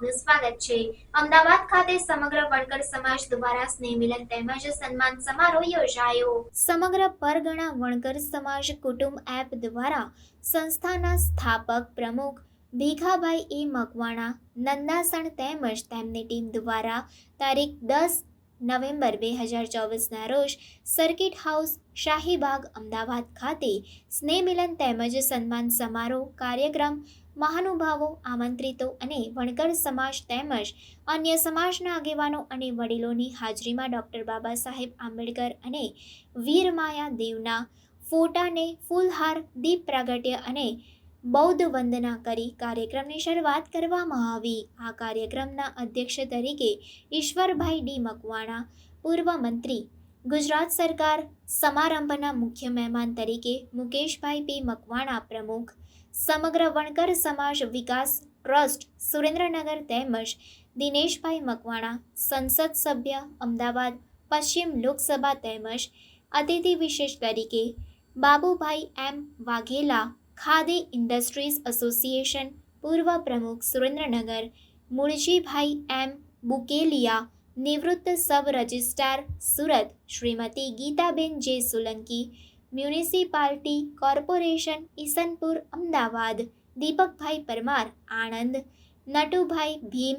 આપનું સ્વાગત છે. અમદાવાદ ખાતે સમગ્ર વણકર સમાજ દ્વારા સ્નેહ મિલન તેમજ સન્માન સમારોહ યોજાયો. સમગ્ર પરગણા વણકર સમાજ કુટુંબ એપ દ્વારા સંસ્થાના સ્થાપક પ્રમુખ ભીખાભાઈ એ મકવાણા, નંદાસણ તેમજ તેમની ટીમ દ્વારા તારીખ દસ નવેમ્બર બે હજાર ચોવીસના રોજ સર્કિટ હાઉસ શાહીબાગ અમદાવાદ ખાતે સ્નેહ મિલન તેમજ સન્માન સમારોહ કાર્યક્રમ મહાનુભાવો, આમંત્રિતો અને વણકર સમાજ તેમજ અન્ય સમાજના આગેવાનો અને વડીલોની હાજરીમાં ડૉક્ટર બાબા સાહેબ આંબેડકર અને વીરમાયા દેવના ફોટાને ફૂલહાર, દીપ પ્રાગટ્ય અને બૌદ્ધ વંદના કરી કાર્યક્રમની શરૂઆત કરવામાં આવી. આ કાર્યક્રમના અધ્યક્ષ તરીકે ઈશ્વરભાઈ ડી મકવાણા, પૂર્વ મંત્રી, ગુજરાત સરકાર, સમારંભના મુખ્ય મહેમાન તરીકે મુકેશભાઈ પી મકવાણા પ્રમુખ સમગ્ર વણકર સમાજ વિકાસ ટ્રસ્ટ સુરેન્દ્રનગર તેમજ દિનેશભાઈ મકવાણા, સંસદ સભ્ય, અમદાવાદ પશ્ચિમ લોકસભા તેમજ અતિથિ વિશેષ તરીકે Babubhai M Vaghela khadi industries association પૂર્વ પ્રમુખ સુરેન્દ્રનગર, મુળજીભાઈ એમ બુકેલિયા નિવૃત્ત sub registrar Surat, Shrimati Gitaben J Solanki municipality corporation Isanpur, Ahmedabad. Dipakbhai Parmar, Anand. Natubhai Bhim,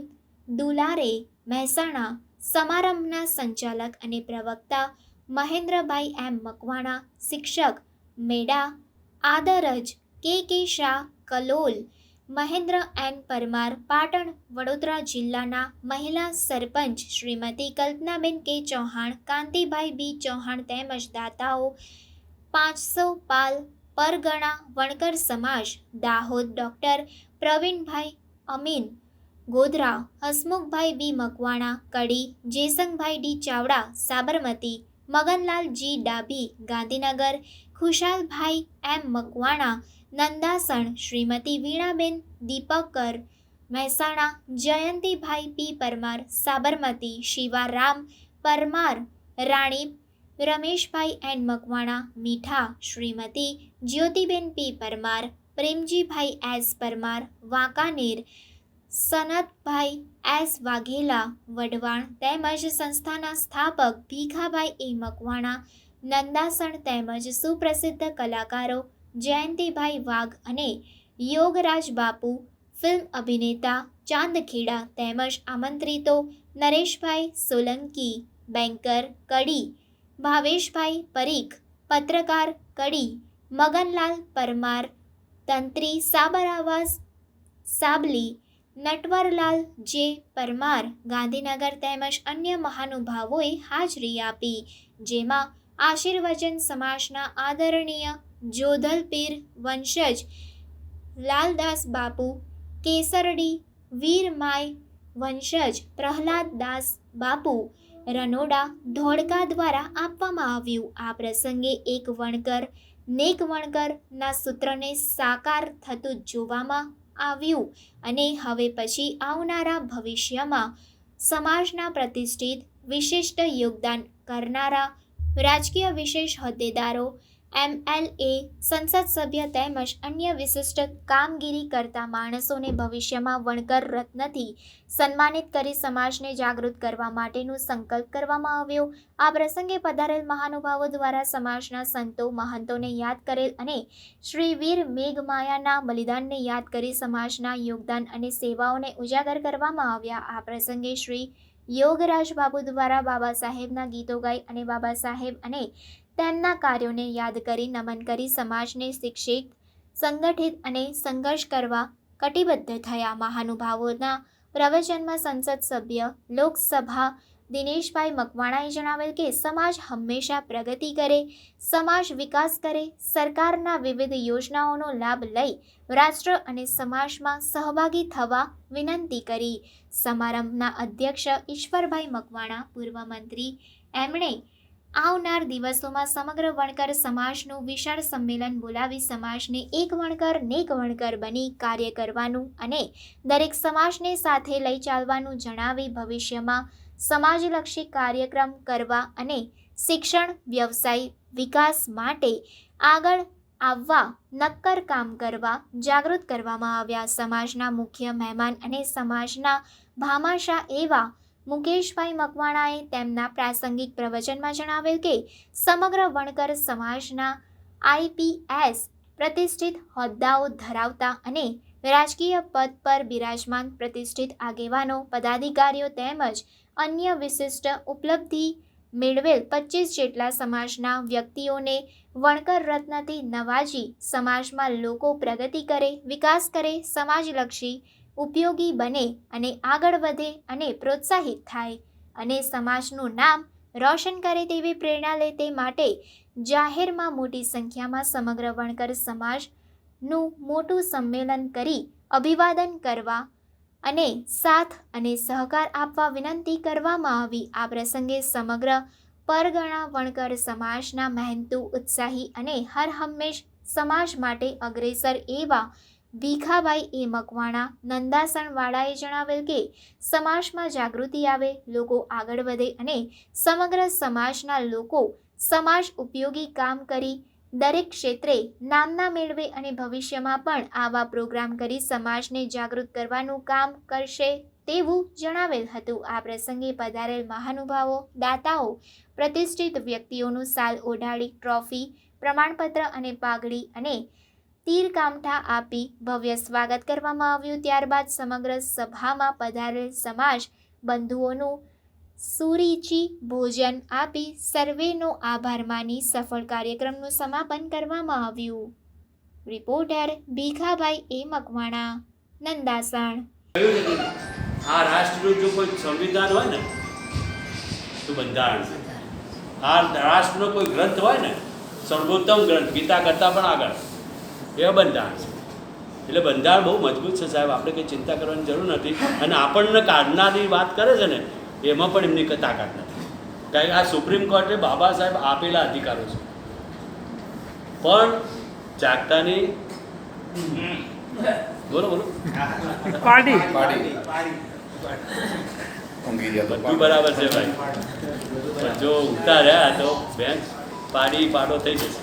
Dulare, Mahesana. સમારંભના સંચાલક અને પ્રવક્તા મહેન્દ્રભાઈ એમ. મકવાણા. શિક્ષક Meda. Adraj K. K. Shah, Kalol. Mahendra N. Parmar, Patan, Vadodara જિલ્લાના મહિલા સરપંચ શ્રીમતી કલ્પનાબેન કે. ચૌહાણ, કાંતિભાઈ બી. ચૌહાણ તેમજ દાતાઓ પાંચસો પાલ પરગણા વણકર સમાજ, Dahod doctor Pravinbhai Amin, Godhra Hasmukhbhai B Makwana, Kadi Jesangbhai D Chavda, Sabarmati, Maganlal G Dabhi, Gandhinagar, Khushalbhai M Makwana, Nandasan, Shrimati Veenaben Dipkar, Mehsana, Jayantibhai P Parmar, Sabarmati, Shivaram Parmar, Rani Rameshbhai N Makwana, Mitha, Shrimati, Jyotiben P. Parmar, Premjibhai S. Parmar, Wankaner, Sanatbhai S. Vaghela, Wadhwan તેમજ સંસ્થાના સ્થાપક Bhikhabhai A. Makwana, Nandasan તેમજ સુપ્રસિદ્ધ કલાકારો જયંતિભાઈ વાઘ અને યોગરાજ બાપુ, film અભિનેતા ચાંદખેડા તેમજ આમંત્રિતો નરેશભાઈ સોલંકી, બેન્કર, કડી ભાવેશભાઈ પરીખ, પત્રકાર કડી, મગનલાલ પરમાર, તંત્રી સાબર સાબલી, નટવરલાલ જે પરમાર, ગાંધીનગર તેમજ અન્ય મહાનુભાવોએ હાજરી આપી, જેમાં આશીર્વચન સમાજના આદરણીય જોધલપીર વંશજ, લાલદાસ બાપુ, કેસરડી વીરમાય વંશજ, પ્રહલાદદાસ બાપુ રનોડા ધોળકા દ્વારા આપવામાં આવ્યું. આ પ્રસંગે એક વણકર, નેક વણકરના સૂત્રને સાકાર થતું જોવામાં આવ્યું અને હવે પછી આવનારા ભવિષ્યમાં સમાજના પ્રતિષ્ઠિત વિશિષ્ટ યોગદાન કરનારા રાજકીય વિશેષ હોદ્દેદારો એમએલએ સંસદ સભ્ય તેમજ અન્ય વિશિષ્ટ કામગીરી કરતા માણસોને ભવિષ્યમાં વણકર રત્નથી સન્માનિત કરી સમાજને જાગૃત કરવા માટેનો સંકલ્પ કરવામાં આવ્યો. આ પ્રસંગે પધારેલ મહાનુભાવો દ્વારા સમાજના સંતો, મહંતોને યાદ કરેલ અને શ્રી વીર મેઘમાયાના બલિદાનને યાદ કરી સમાજના યોગદાન અને સેવાઓને ઉજાગર કરવામાં આવ્યા. આ પ્રસંગે શ્રી યોગરાજ બાબુ દ્વારા બાબા સાહેબના ગીતો ગાઈ અને બાબા સાહેબ અને તેમના કાર્યોને યાદ કરી નમન કરી સમાજને શિક્ષિત, સંગઠિત અને સંઘર્ષ કરવા કટિબદ્ધ થયા. મહાનુભાવોના પ્રવચનમાં સંસદ સભ્ય, લોકસભા દિનેશભાઈ મકવાણાએ જણાવેલ કે સમાજ હંમેશા પ્રગતિ કરે, સમાજ વિકાસ કરે, સરકારના વિવિધ યોજનાઓનો લાભ લઈ રાષ્ટ્ર અને સમાજમાં સહભાગી થવા વિનંતી કરી. સમારંભના અધ્યક્ષ ઈશ્વરભાઈ મકવાણા, પૂર્વ મંત્રી એમણે આવનાર દિવસોમાં સમગ્ર વણકર સમાજનું વિશાળ સંમેલન બોલાવી સમાજને એક વણકર નેક વણકર બની કાર્ય કરવાનું અને દરેક સમાજને સાથે લઈ ચાલવાનું જણાવી ભવિષ્યમાં સમાજલક્ષી કાર્યક્રમ કરવા અને શિક્ષણ, વ્યવસાય, વિકાસ માટે આગળ આવવા, નક્કર કામ કરવા જાગૃત કરવામાં આવ્યા સમાજના મુખ્ય મહેમાન અને સમાજના ભામાશા એવા મુકેશભાઈ મકવાણાએ તેમના પ્રાસંગિક પ્રવચનમાં જણાવેલ કે સમગ્ર વણકર સમાજના આઈપીએસ પ્રતિષ્ઠિત હોદ્દાઓ ધરાવતા અને રાજકીય પદ પર બિરાજમાન પ્રતિષ્ઠિત આગેવાનો, પદાધિકારીઓ તેમજ અન્ય વિશિષ્ટ ઉપલબ્ધિ મેળવેલ પચીસ જેટલા સમાજના વ્યક્તિઓને વણકર રત્નથી નવાજી સમાજમાં લોકો પ્રગતિ કરે, વિકાસ કરે, સમાજલક્ષી ઉપયોગી બને અને આગળ વધે અને પ્રોત્સાહિત થાય. અને સમાજનું નામ રોશન કરે તેવી પ્રેરણા લે તે માટે જાહેરમાં મોટી સંખ્યામાં સમગ્ર વણકર સમાજનું મોટું સંમેલન કરી અભિવાદન કરવા અને સાથ અને સહકાર આપવા વિનંતી કરવામાં આવી. આ પ્રસંગે સમગ્ર પરગણા વણકર સમાજના મહેનતુ, ઉત્સાહી અને હર હંમેશ સમાજ માટે અગ્રેસર એવા ભીખાભાઈ એ મકવાણા નંદાસણવાળાએ જણાવેલ કે, સમાજમાં જાગૃતિ આવે, લોકો આગળ વધે અને સમગ્ર સમાજના લોકો સમાજ ઉપયોગી કામ કરી દરેક ક્ષેત્રે નામના મેળવે અને ભવિષ્યમાં પણ આવા પ્રોગ્રામ કરી સમાજને જાગૃત કરવાનું કામ કરશે તેવું જણાવેલ હતું. આ પ્રસંગે પધારેલ મહાનુભાવો, દાતાઓ, પ્રતિષ્ઠિત વ્યક્તિઓનું સાલ ઓઢાડી, ટ્રોફી, પ્રમાણપત્ર અને પાઘડી અને તીર કામઠા આપી ભવ્ય સ્વાગત કરવામાં આવ્યું. ત્યારબાદ સમગ્ર સભામાં પધારેલ સમાજ બંધુઓનું સુરીચી ભોજન આપી સર્વેનો આભાર માની સફળ કાર્યક્રમનું સમાપન કરવામાં આવ્યું. Reporter Bhikhabhai A Makwana, Nandasan. આ રાષ્ટ્રનું જો કોઈ સંવિધાન હોય ને, તો બંધારણ આ રાષ્ટ્રનો કોઈ ગ્રંથ હોય ને, સર્વોત્તમ ગ્રંથ ગીતા કરતાં પણ આગળ. એ બંધારણ છે. એટલે બંધારણ બહુ મજબૂત છે સાહેબ. આપણે કંઈ ચિંતા કરવાની જરૂર નથી. અને આપણને કાઢનારી વાત કરે છે ને એમાં પણ એમની કંઈ તાકાત નથી. કારણ કે આ સુપ્રીમ કોર્ટે બાબા સાહેબ આપેલા અધિકારો છે. પણ જાગતાની બોલો બોલો. પાર્ટી. ઊંઘી બધું બરાબર છે ભાઈ. જો ઉતાર્યા રહ્યા તો બેંક પાડી પાડો થઈ જશે.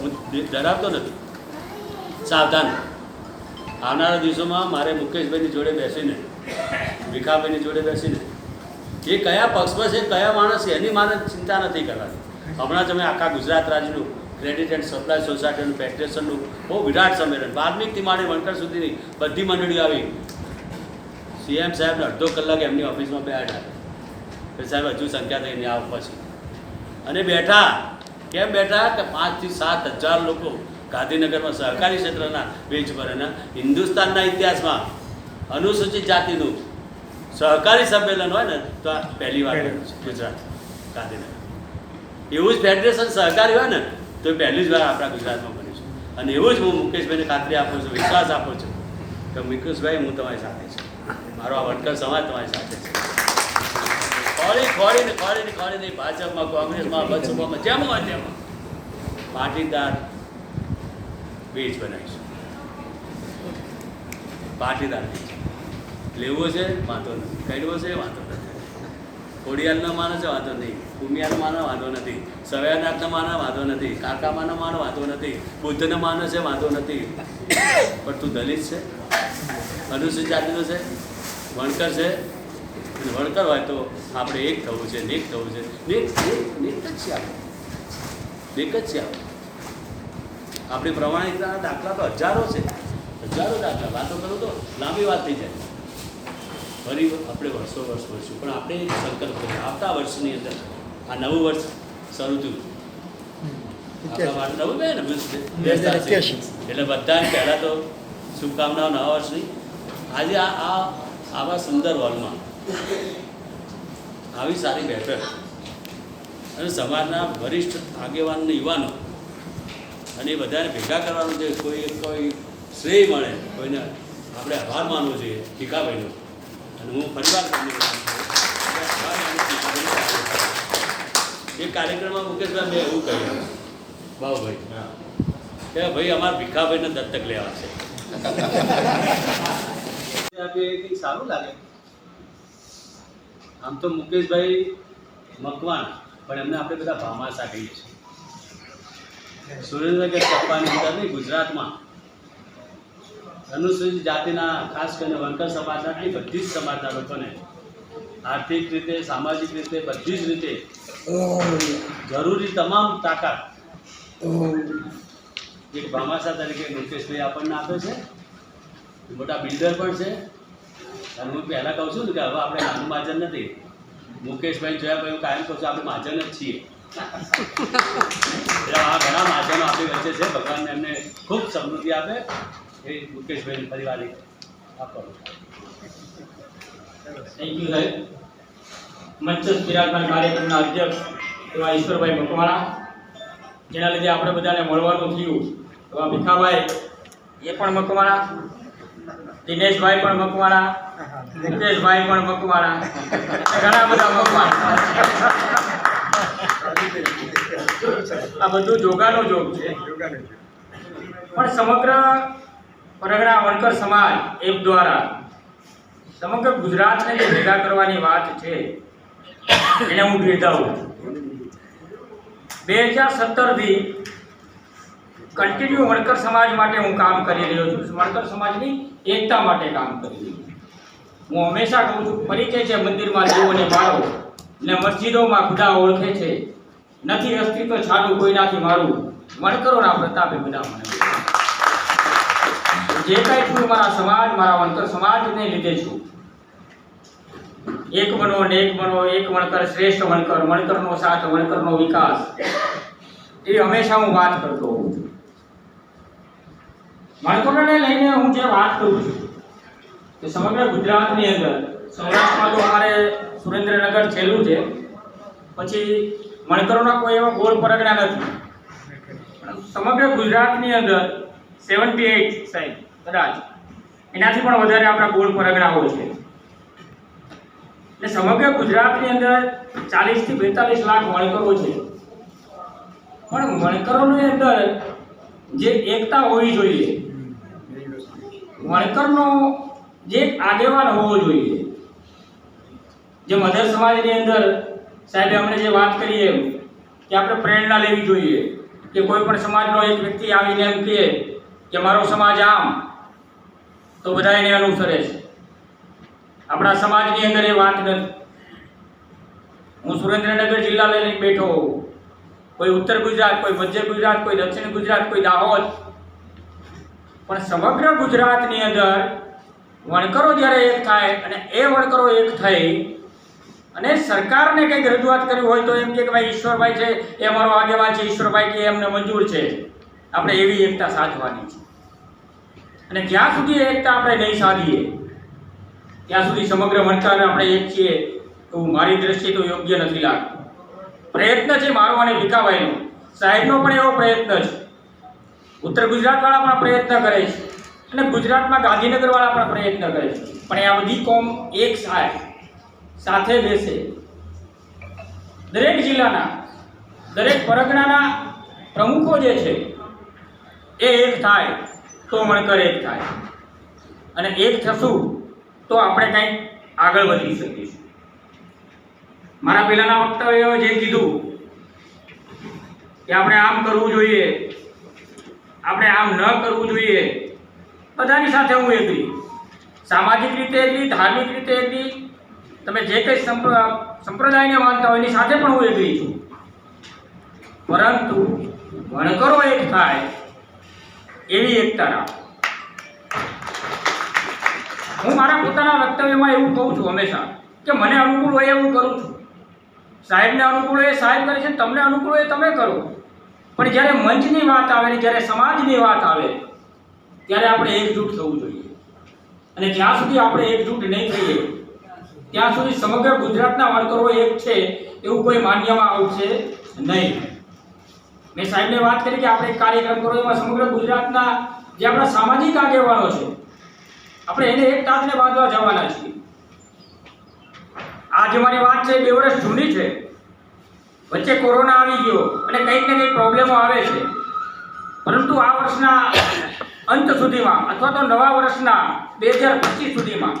હું ડરાવતો નથી. સાવધાન. આવનારા દિવસોમાં મારે મુકેશભાઈની જોડે બેસીને, ભીખાભાઈની જોડે બેસીને, એ કયા પક્ષમાં છે, કયા માણસ છે, એની મારે ચિંતા નથી કરવાની. હમણાં તમે આખા ગુજરાત રાજ્યનું ક્રેડિટ એન્ડ સપ્લાય સોસાયટીનું ફેડરેશનનું બહુ વિરાટ સંમેલન બારમીથી માંડી વણકર સુધીની બધી મંડળીઓ આવી. સીએમ સાહેબને અડધો કલાક એમની ઓફિસમાં બેઠા સાહેબ હજુ સંખ્યા થઈને આવ પછી અને બેઠા. કેમ બેઠા કે પાંચથી સાત હજાર લોકો ગાંધીનગરમાં સહકારી ક્ષેત્રના બેન્ચ પર અને હિન્દુસ્તાનના ઇતિહાસમાં અનુસૂચિત જાતિનું સહકારી સંમેલન હોય ને, તો આ પહેલી વાર ગુજરાત ગાંધીનગર એવું જ ફેડરેશન સહકારી હોય ને, તો પહેલી જ વાર આપણા ગુજરાતમાં બન્યું છે. અને એવું જ હું મુકેશભાઈને ખાતરી આપું છું, વિશ્વાસ આપું છું કે મુકેશભાઈ, હું તમારી સાથે છું. મારો આ વણકર સમાજ તમારી સાથે છે. ખોળી, ખોળીને ખોળીને ખોળીને ભાજપમાં, કોંગ્રેસમાં બસપામાં જેમ હોય તેમ પાટીદાર બીજ બનાવીશું. પાટીદાર બીજ. લેવો છે, વાંધો નથી. કરવો છે, વાંધો નથી. ખોડિયાલનો માનો છે, વાંધો નહીં કુમિયાનો માનો, વાંધો નથી. સવ્યાનાથનો માનો, વાંધો નથી. કાકામાનો માનો, વાંધો નથી. બુદ્ધનો માનો છે, વાંધો નથી. પણ તું દલિત છે? અનુસૂચિત જાતિનો છે? વણકર છે? વણકર હોય તો આપણે એક થવું છે નેક થવું છે. નેક નેક જ છે આપણે. નેક જ છે આપણે. આપણી પ્રમાણિકતાના દાખલા તો હજારો છે. હજારો દાખલા. વાતો કરું તો લાંબી વાત થઈ જાય. ફરી આપણે વર્ષો વર્ષ વર્ષું પણ આપણે સંકલ્પ કરીએ. આવતા વર્ષની અંદર આ નવું વર્ષ શરૂ થયું. નવું ને? એક્યાસી. એટલે બધાને પહેલાં તો શુભકામનાઓ નવા વર્ષની. આજે આ આ આવા સુંદર હોલમાં આવી સારી બેઠક. અને સમાજના વરિષ્ઠ આગેવાન યુવાનો અને એ બધાને ભેગા કરવાનું છે કોઈ કોઈ શ્રેય મળે કોઈને આપણે આભાર માનવો જોઈએ ભીખાભાઈનો. અને હું ફરીવાર ભીખાભાઈનો. એ કાર્યક્રમમાં મુકેશભાઈ મેં એવું કહ્યું. બાબુભાઈ કે ભાઈ અમારા ભીખાભાઈને દત્તક લેવા છે. સારું લાગે? આમ તો મુકેશભાઈ મકવાણ, પણ એમને આપણે બધા ભામાસા કહીએ છીએ. સુરેન્દ્રનગર સપાની અંદર નહીં, ગુજરાતમાં. અનુસૂચિત જાતિના, ખાસ કરીને વંકર સમાજના બધી જ સમાજના લોકોને આર્થિક રીતે, સામાજિક રીતે, બધી જ રીતે જરૂરી તમામ તાકાત એક ભામાસા તરીકે મુકેશભાઈ આપણને આપે છે. મોટા બિલ્ડર પણ છે. અને હું પહેલાં કહું છું ને કે હવે આપણે નાનું માજન નથી. મુકેશભાઈ જોયા ભાઈ હું કાયમ કહું છું, આપણે માજન જ છીએ. એટલે આ ઘણા મહાજનો આપણી વચ્ચે છે. ભગવાન એમને ખૂબ સમૃદ્ધિ આપે. એ મુકેશભાઈ પરિવાર આપો. થેન્ક યુ સાહેબ મંચસ્થ બિરાજમાન કાર્યક્રમના અધ્યક્ષ એવા ઈશ્વરભાઈ મકવાણા. જેના લીધે આપણે બધાને મળવાનું થયું. એવા ભીખાભાઈ, એ પણ મકવાણા. દિનેશભાઈ પણ મકવાણા, મુકેશભાઈ પણ મકવાણા, ઘણા બધા મકવાણા. આ બધું જોગાનો જોગ છે. પણ સમગ્ર પરગણા વણકર સમાજ એપ દ્વારા સમગ્ર ગુજરાતને જે ભેગા કરવાની વાત છે, એને હું ભેદાવું. બે હજાર સત્તરથી કન્ટિન્યુ વણકર સમાજ માટે હું કામ કરી રહ્યો છું. વણકર સમાજની એકતા માટે કામ કરી રહ્યો છું. હું હંમેશા કહું છું, પરિચય છે મંદિરમાં જેઓને મારો ને મસ્જિદોમાં ખુદા ઓળખે છે. નથી અસ્તિત્વ છાનું કોઈનાથી મારું. વણકરોના પ્રતાપે બધા મને જે કાંઈ છું મારા સમાજ, મારા વણકર સમાજને લીધે છું. એક બનો ને એક બનો, એક વણકર શ્રેષ્ઠ વણકર, વણકરનો સાથ, વણકરનો વિકાસ. એ હંમેશા હું વાત કરતો હોઉં લઈને હું જે વાત કરું છું કે સમગ્ર ગુજરાતની અંદર સૌરાષ્ટ્રમાં તો અમારે સુરેન્દ્રનગર છેલ્લું છે. પછી વણકરોના કોઈ એવા ગોળ પરગણા નથી. સમગ્ર ગુજરાતની અંદર સેવન્ટી એઇટ સાહેબ, કદાચ એનાથી પણ વધારે આપણા ગોળ પરગણાઓ છે. એટલે સમગ્ર ગુજરાતની અંદર ચાલીસથી બેતાલીસ લાખ વણકરો છે. પણ વણકરોની અંદર જે એકતા હોવી જોઈએ વણકરનો જે આગેવાન હોવો જોઈએ. જે મધર સમાજની અંદર સાહેબે અમને જે વાત કરી એમ, કે આપણે પ્રેરણા લેવી જોઈએ, કે કોઈ પણ સમાજનો એક વ્યક્તિ આવીને એમ કહે કે મારો સમાજ આમ, તો બધા એને અનુસરે છે. આપણા સમાજની અંદર એ વાત નથી. હું સુરેન્દ્રનગર જિલ્લા લઈને બેઠો કોઈ ઉત્તર ગુજરાત, કોઈ મધ્ય ગુજરાત, કોઈ દક્ષિણ ગુજરાત, કોઈ દાહોદ પણ સમગ્ર ગુજરાતની અંદર વણકરો જ્યારે એક થાય અને એ વણકરો એક થઈ અને સરકારને કંઈક રજૂઆત કરવી હોય તો એમ કે ભાઈ ઈશ્વરભાઈ છે, એ અમારો આગેવાન છે, ઈશ્વરભાઈ કે એમને મંજૂર છે. આપણે એવી એકતા સાધવાની છે. અને જ્યાં સુધી એકતા આપણે નહીં સાધીએ, ત્યાં સુધી સમગ્ર વણકર આપણે એક છીએ, એવું મારી દ્રષ્ટિએ તો યોગ્ય નથી લાગતું. પ્રયત્ન છે મારો અને ભીખાભાઈનો સાહેબનો પણ એવો પ્રયત્ન છે ઉત્તર ગુજરાતવાળા પણ પ્રયત્ન કરે છે. અને ગુજરાતમાં ગાંધીનગરવાળા પણ પ્રયત્ન કરે છે. પણ આ બધી કોમ એક થાય, સાથે બેસે. દરેક જિલ્લાના, દરેક પરગણાના પ્રમુખો જે છે, એ એક થાય, તો મણકર એક થાય. અને એક થશું, તો આપણે કંઈક આગળ વધી શકીશું. મારા પહેલાના વક્તવ્ય જે કીધું, કે આપણે આમ કરવું જોઈએ આપણે આમ ન કરવું જોઈએ. બધાની સાથે હું એગ્રી સામાજિક રીતે એગ્રી ધાર્મિક રીતે એગ્રી તમે જે કંઈ સંપ્ર- સંપ્રદાયને માનતા હોય એની સાથે પણ હું એગ્રી છું. પરંતુ વણકરો એક થાય એવી એકતા હું મારા પોતાના વક્તવ્યમાં એવું કહું છું હંમેશા કે મને અનુકૂળ હોય એવું કરું છું. સાહેબને અનુકૂળ હોય સાહેબ કરે છે, તમને અનુકૂળ હોય તમે કરો. પણ જ્યારે મંચની વાત આવે ને જ્યારે સમાજની વાત આવે, ત્યારે આપણે એકજૂટ થવું જોઈએ. અને જ્યાં સુધી આપણે એકજૂટ નહીં થઈએ, ત્યાં સુધી સમગ્ર ગુજરાતના વર્કરો એક છે, એવું કોઈ માન્યમાં આવશે નહીં. મેં સાહેબને વાત કરી કે આપણે એક કાર્યક્રમ કરો, એમાં સમગ્ર ગુજરાતના જે આપણા સામાજિક આગેવાનો છે, આપણે એને એક તાતને બાંધવા જવાના છીએ. આ જે મારી વાત છે બે વર્ષ જૂની છે. વચ્ચે કોરોના આવી ગયો અને કંઈક ને કંઈક પ્રોબ્લેમો આવે છે. પરંતુ આ વર્ષના અંત સુધીમાં અથવા તો નવા વર્ષના બે હજાર પચીસ સુધીમાં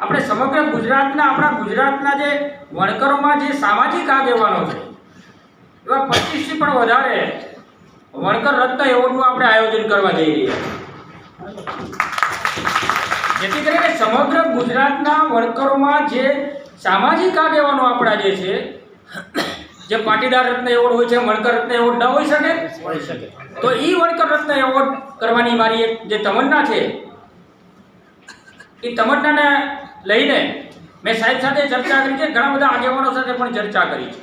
આપણે સમગ્ર ગુજરાતના, આપણા ગુજરાતના જે વણકરોમાં જે સામાજિક આગેવાનો છે, એવા પચીસથી પણ વધારે વણકર રત્ન એવોર્ડનું આપણે આયોજન કરવા જઈ રહ્યા જેથી કરીને સમગ્ર ગુજરાતના વણકરોમાં જે સામાજિક આગેવાનો આપણા જે છે જે પાટીદાર રત્ન એવોર્ડ હોય છે વણકર રત્ન એવોર્ડ ન હોઈ શકે? તો એ વણકર રત્ન એવોર્ડ કરવાની મારી એક જે તમન્ના છે એ તમન્નાને લઈને મેં સાહેબ સાથે ચર્ચા કરી છે ઘણા બધા આગેવાનો સાથે પણ ચર્ચા કરી છે.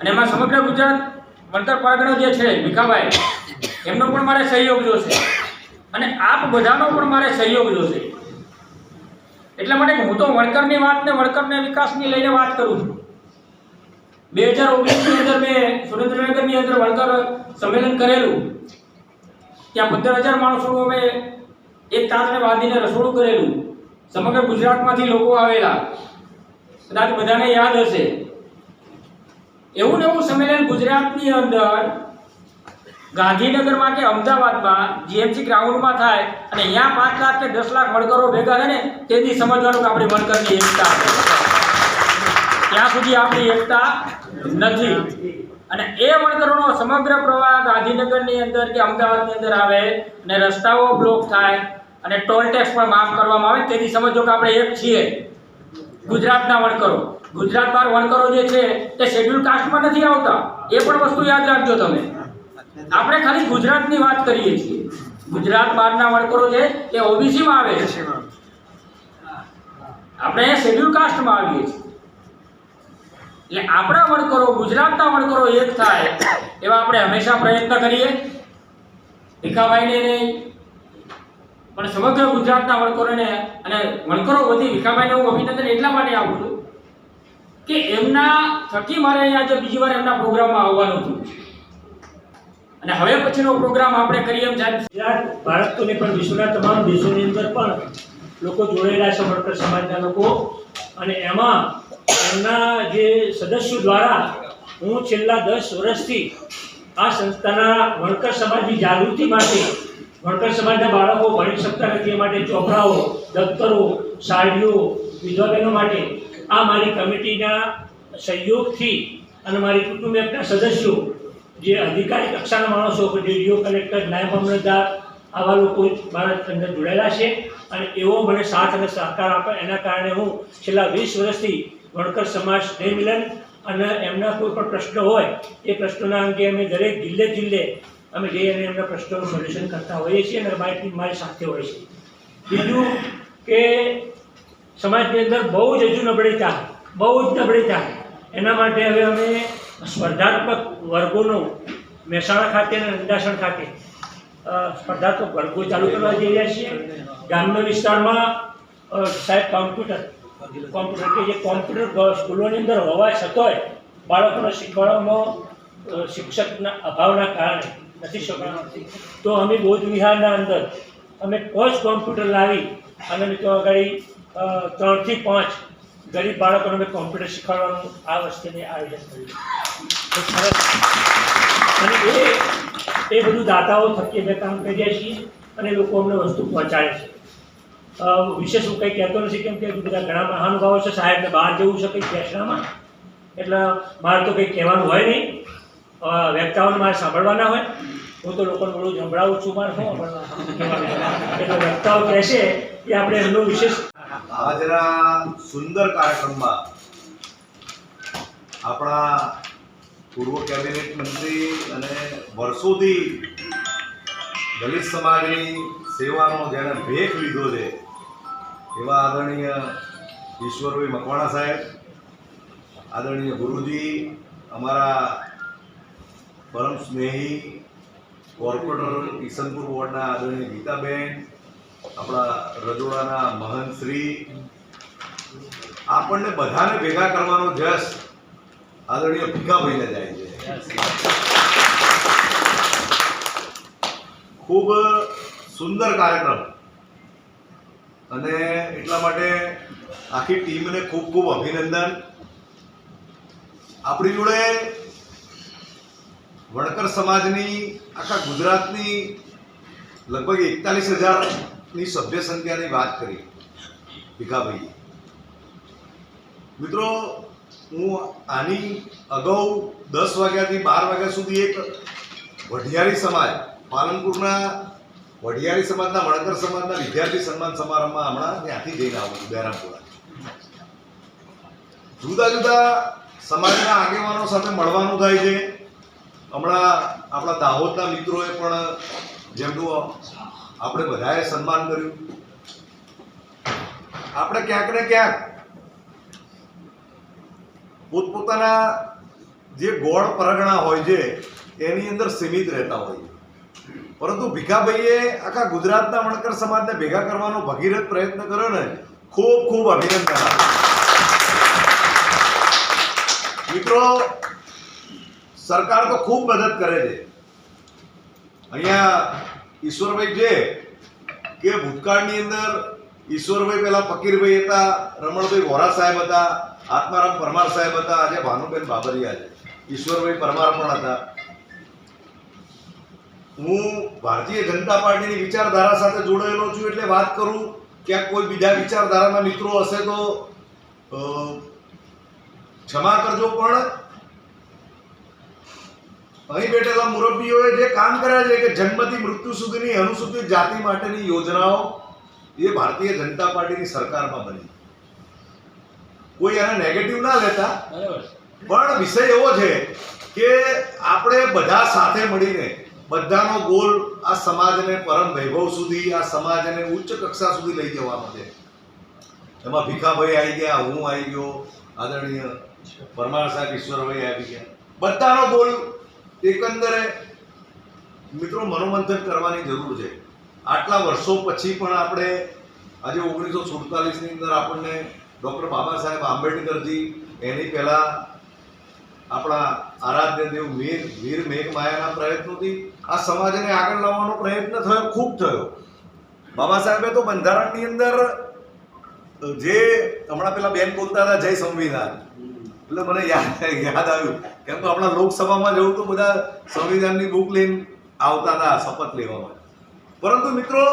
અને એમાં સમગ્ર ગુજરાત વણકર પરગણો જે છે ભીખાભાઈ એમનો પણ મારે સહયોગ જોશે. અને આપ બધાનો પણ મારે સહયોગ જોશે. એટલા માટે હું તો વણકરની વાત ને વણકરને વિકાસની લઈને વાત કરું છું. બે હજાર ઓગણીસની અંદર મેં સુરેન્દ્રનગરની અંદર વણકર સંમેલન કરેલું. ત્યાં પંદર હજાર માણસોનું અમે એક તાતને બાંધીને રસોડું કરેલું. સમગ્ર ગુજરાતમાંથી લોકો આવેલા. કદાચ બધાને યાદ હશે. એવું ને એવું સંમેલન ગુજરાતની અંદર ગાંધીનગરમાં કે અમદાવાદમાં જીએમસી ગ્રાઉન્ડમાં થાય અને અહીંયા પાંચ લાખ કે દસ લાખ વણકરો ભેગા થાય ને તેથી સમજવાનું કે આપણી વણકરની એકતા. ત્યાં સુધી આપણી એકતા નથી. અને એ વણકરોનો સમગ્ર પ્રવાહ ગાંધીનગરની અંદર કે અમદાવાદની અંદર આવે અને રસ્તાઓ બ્લોક થાય અને ટોલ ટેક્સ પણ માફ કરવામાં આવે, તેથી સમજો કે આપણે એક છીએ ગુજરાતના વણકરો. ગુજરાત બહાર વણકરો જે છે, તે શેડ્યુલ કાસ્ટમાં નથી આવતા. એ પણ વસ્તુ યાદ રાખજો તમે. આપણે ખાલી ગુજરાતની વાત કરીએ છીએ. ગુજરાત બહારના વણકરો છે એ ઓબીસીમાં આવે છે. આપણે શેડ્યુલ કાસ્ટમાં આવીએ છીએ. એટલે આપણા વણકરો, ગુજરાતના વણકરો એક થાય, એવા આપણે હંમેશા પ્રયત્ન કરીએ. ભીખાભાઈને નહીં. પણ સમગ્ર ગુજરાતના વણકરોને અને વણકરો વધી ભીખાભાઈને હું અભિનંદન એટલા માટે આવું છું કે એમના થકી મારે અહીંયા જે બીજી વાર એમના પ્રોગ્રામમાં આવવાનું હતું. અને હવે પછીનો પ્રોગ્રામ આપણે કરીએ ભારત તો નહીં, પણ વિશ્વના તમામ દેશોની અંદર પણ લોકો જોડેલા છે, વણકર સમાજના લોકો. અને એમાં એમના જે સદસ્યો દ્વારા હું છેલ્લા દસ વર્ષથી આ સંસ્થાના વણકર સમાજની જાગૃતિ માટે, વણકર સમાજના બાળકો ભણી શકતા નથી, એ માટે ચોપડાઓ, દફતરો, સાડીઓ વિધવા બહેનો માટે આ મારી કમિટીના સહયોગથી અને મારી કુટુંબના સદસ્યો, જે અધિકારી કક્ષાના માણસો ડીડીઓ કલેક્ટર, નાયબ મામલતદાર આવા લોકો મારા અંદર જોડાયેલા છે અને એવો મને સાથ અને સહકાર આપે એના કારણે હું છેલ્લા વીસ વર્ષથી વણકર સમાજ નહીં મિલન અને એમના કોઈ પણ પ્રશ્ન હોય, એ પ્રશ્નોના અંગે અમે દરેક જિલ્લે જિલ્લે અમે જઈ અને એમના પ્રશ્નોનું સોલ્યુશન કરતા હોઈએ છીએ અને મારી ટીમ મારી સાથે હોય છે. બીજું કે સમાજની અંદર બહુ જ હજુ નબળીતા, બહુ જ નબળીતા. એના માટે હવે અમે સ્પર્ધાત્મક વર્ગોનો મહેસાણા ખાતે અને અંદાસણ ખાતે અ, તો વર્ગો ચાલુ કરવા જઈ રહ્યા છીએ. ગ્રામ્ય વિસ્તારમાં સાહેબ કોમ્પ્યુટર કોમ્પ્યુટર કે જે કોમ્પ્યુટર સ્કૂલોની અંદર હોવા છતાંય બાળકોને શીખવાડવામાં શિક્ષકના અભાવના કારણે નથી શકાતું તો અમે બોધ વિહારના અંદર અમે જ કોમ્પ્યુટર લાવી અને તો આગળ ત્રણથી પાંચ ગરીબ બાળકોને અમે કોમ્પ્યુટર શીખવાડવાનું આ વસ્તુને આયોજન કર્યું. અને એ એ બધું દાતાઓ થકી અમે કામ કરીએ છીએ અને લોકો અમને વસ્તુ પહોંચાડે છે. વિશેષ હું કંઈ કહેતો નથી કેમ કે બધા ઘણા મહાનુભાવો છે, સાહેબને બહાર જવું છે કંઈક ફેસલામાં એટલે મારે તો કંઈ કહેવાનું હોય નહીં. વ્યક્તાઓને મારે સાંભળવાના હોય. હું તો લોકોને બધું સંભળાવું છું મારે સાંભળવાનું? એટલે વ્યક્તાઓ કહેશે એ આપણે એમનું વિશેષ આજના સુંદર કાર્યક્રમમાં આપણા પૂર્વ કેબિનેટ મંત્રી અને વર્ષોથી દલિત સમાજની સેવાનો જેણે ભેખ લીધો છે, એવા આદરણીય ઈશ્વરભાઈ મકવાણા સાહેબ, આદરણીય ગુરુજી, અમારા પરમ સ્નેહી કોર્પોરેટર ઈસનપુર વોર્ડના આદરણીય ગીતાબેન, આપણા રજોડાના મહંત શ્રી, આપણને બધાને ભેગા કરવાનો જશ આદરણીય ભીખાભાઈને જાય છે. ખૂબ સુંદર કાર્યક્રમ. અને એટલા માટે આખી ટીમને ખૂબ ખૂબ અભિનંદન. આપણી જોડે વણકર સમાજની, આખા ગુજરાતની લગભગ એકતાલીસ હજારની સભ્ય સંખ્યાની વાત કરી ભીખાભાઈએ. મિત્રો હું આની અગાઉ દસ વાગ્યાથી બાર વાગ્યા સુધી એક વઢિયારી સમાજ, પાલનપુરના વઢિયારી સમાજના, વણકર સમાજના વિદ્યાર્થી સન્માન સમારંભમાં હમણાં ત્યાંથી જઈને આવું છું બહેરામપુરા જુદા જુદા સમાજના આગેવાનો સાથે મળવાનું થાય છે. હમણાં આપણા દાહોદના મિત્રોએ પણ જેમનું આપણે બધાએ સન્માન કર્યું. આપણે ક્યાંક ને ક્યાંક પોતપોતાના જે ગોળ પરગણા હોય છે, એની અંદર સીમિત રહેતા હોય છે પરંતુ ભીખાભાઈએ આખા ગુજરાતના વણકર સમાજને ભેગા કરવાનો ભગીરથ પ્રયત્ન કર્યો ને, ખૂબ ખૂબ અભિનંદન. મિત્રો, સરકાર તો ખૂબ મદદ કરે છે અહીંયા ઈશ્વરભાઈ છે કે ભૂતકાળની અંદર ઈશ્વરભાઈ પેલા ફકીરભાઈ હતા, રમણભાઈ વોરા સાહેબ હતા, આત્મારામ પરમાર સાહેબ હતા, આજે ભાનુબેન બાબરિયા છે. ઈશ્વરભાઈ પરમાર પણ હતા. હું ભારતીય જનતા પાર્ટીની વિચારધારા સાથે જોડાયેલો છું એટલે વાત કરું, ક્યાંક કોઈ બીજા વિચારધારાના મિત્રો હશે તો ક્ષમા કરજો, પણ અહીં બેઠેલા મુરબ્બીઓએ જે કામ કર્યા છે કે જન્મથી મૃત્યુ સુધીની અનુસૂચિત જાતિ માટેની યોજનાઓ એ ભારતીય જનતા પાર્ટીની સરકારમાં બની. કોઈ એને નેગેટિવ ના લેતા પણ વિષય એવો છે કે આપણે બધા સાથે મળીને બધાનો ગોલ આ સમાજને પરમ વૈભવ સુધી આ સમાજને ઉચ્ચ કક્ષા સુધી લઈ જવાનો છે. એમાં ભીખાભાઈ આવી ગયા હું આવી ગયો આદરણીય પરમાર સાહેબ ઈશ્વરભાઈ આવી ગયા. બધાનો ગોલ એકંદરે મિત્રો મનોમંથન કરવાની જરૂર છે. આટલા વર્ષો પછી પણ આપણે આજે ઓગણીસો સુડતાલીસની અંદર આપણને ડૉક્ટર બાબા સાહેબ આંબેડકરજી એની પહેલાં આપણા આરાધ્ય દેવ વીર વીર મેઘ માયાના પ્રયત્નોથી આ સમાજને આગળ લાવવાનો પ્રયત્ન થયો, ખૂબ થયો. બાબા સાહેબે તો બંધારણની અંદર જે હમણાં પેલા બેન બોલતા હતા જય સંવિધાન. એટલે મને યાદ યાદ આવ્યું કેમ કે આપણા લોકસભામાં જવું તો બધા સંવિધાનની બુક લઈને આવતા હતા, શપથ લેવામાં. પરંતુ મિત્રો,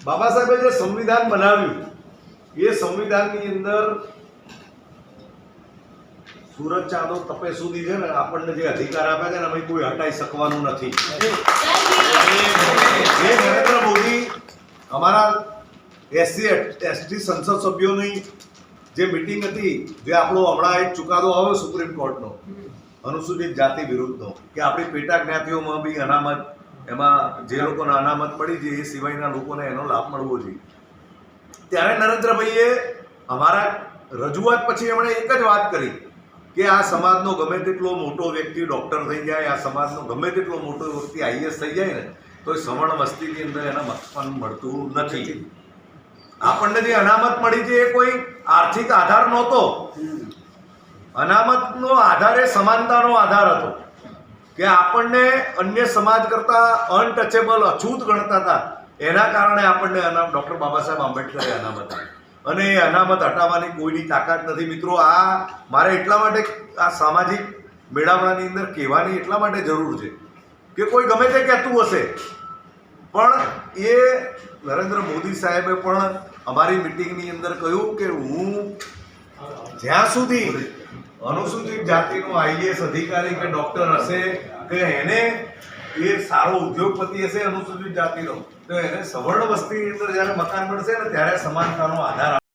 બાબા સાહેબે જે સંવિધાન બનાવ્યું, એ સંવિધાનની અંદર સુરજ ચાંદો તપે સુધી છે ને, આપણને જે અધિકાર આપ્યા છે ને અમે કોઈ હટાઈ શકવાનું નથી. જે નરેન્દ્ર મોદી, અમારા એસસી, એસટી સંસદ સભ્યોની જે મિટિંગ હતી, જે આપણો હમણાં એક ચુકાદો આવ્યો સુપ્રીમ કોર્ટનો, અનુસૂચિત જાતિ વિરુદ્ધનો, કે આપણી પેટા જ્ઞાતિઓમાં બી અનામત એમાં જે લોકોને અનામત પડી છે એ સિવાયના લોકોને એનો લાભ મળવો જોઈએ. ત્યારે નરેન્દ્રભાઈએ અમારા રજૂઆત પછી એમણે એક જ વાત કરી કે આ સમાજનો ગમે તેટલો મોટો વ્યક્તિ ડૉક્ટર થઈ જાય આ સમાજનો ગમે તેટલો મોટો વ્યક્તિ આઈએસ થઈ જાય ને તો એ સવર્ણ વસ્તીની અંદર એના મતપણ મળતું નથી. આપણને જે અનામત મળી છે એ કોઈ આર્થિક આધાર નહોતો. અનામતનો આધાર એ સમાનતાનો આધાર હતો. કે આપણને અન્ય સમાજ કરતા અનટચેબલ અછૂત ગણતા હતા એના કારણે આપણને અનામ ડૉક્ટર બાબા સાહેબ આંબેડકરે અનામત. અને એ અનામત હટાવવાની કોઈની તાકાત નથી મિત્રો, આ મારે એટલા માટે આ સામાજિક મેળાવડાની અંદર કહેવાની એટલા માટે જરૂર છે કે કોઈ ગમે તે કહેતું હશે, પણ એ નરેન્દ્ર મોદી સાહેબે પણ અમારી મિટિંગની અંદર કહ્યું કે હું જ્યાં સુધી અનુસૂચિત જાતિનો આઈએસ અધિકારી કે ડોક્ટર હશે કે એને એ સારો ઉદ્યોગપતિ હશે અનુસૂચિત જાતિનો, તો એને સવર્ણ વસ્તીની અંદર જ્યારે મકાન મળશે ને ત્યારે સમાનતાનો આધાર